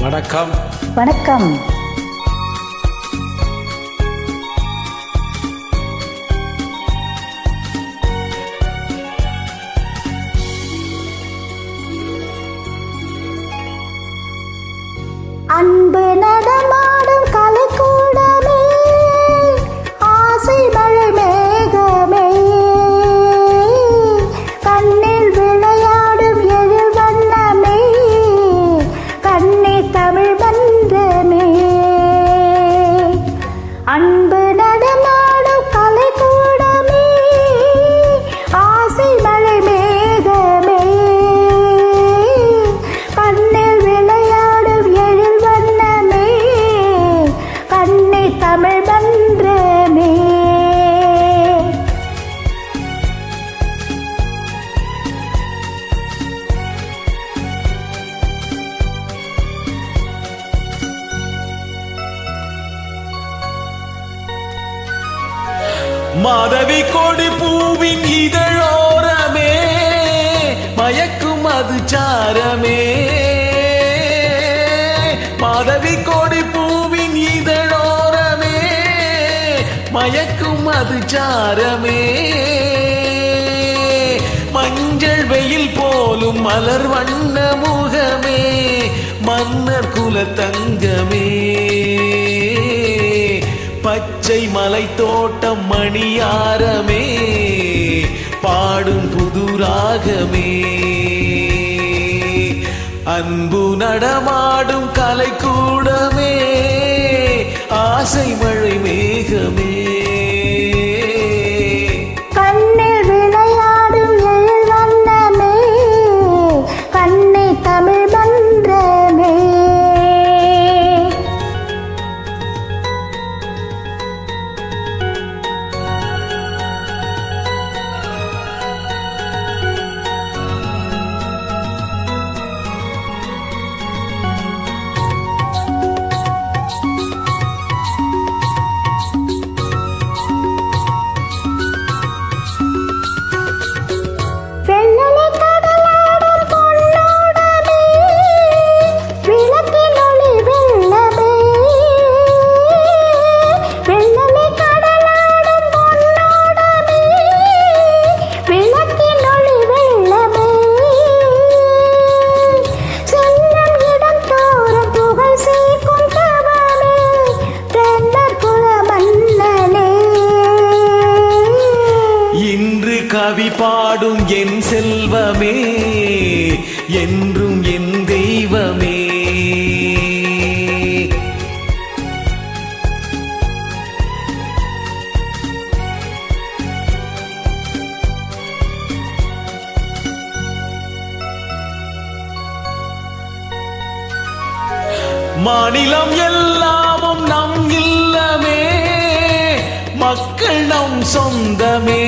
வணக்கம். வணக்கம். அன்பு மாதவி கொடி பூவின் இதழோரமே மயக்கும் அது சாரமே. மாதவி கொடி பூவின் இதழோரமே மயக்கும் அது சாரமே. மஞ்சள் வெயில் போலும் மலர் வண்ண முகமே மன்னர் குல தங்கமே பச்சை மலை தோட்டம் மணியாரமே பாடும் புது ராகமே அன்பு நடமாடும் கலை கூடமே ஆசை மழை மேகமே. கவி பாடும் என் செல்வமே என்றும் என் தெய்வமே. மாநிலம் எல்லாமும் நம் இல்லமே மக்கள் நம் சொந்தமே.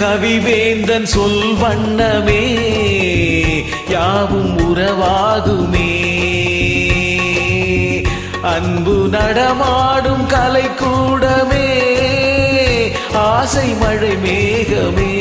கவிவேந்தன் சொல் வண்ணமே யாவும் உறவாகுமே. அன்பு நடமாடும் கலை கூடமே ஆசை மழை மேகமே.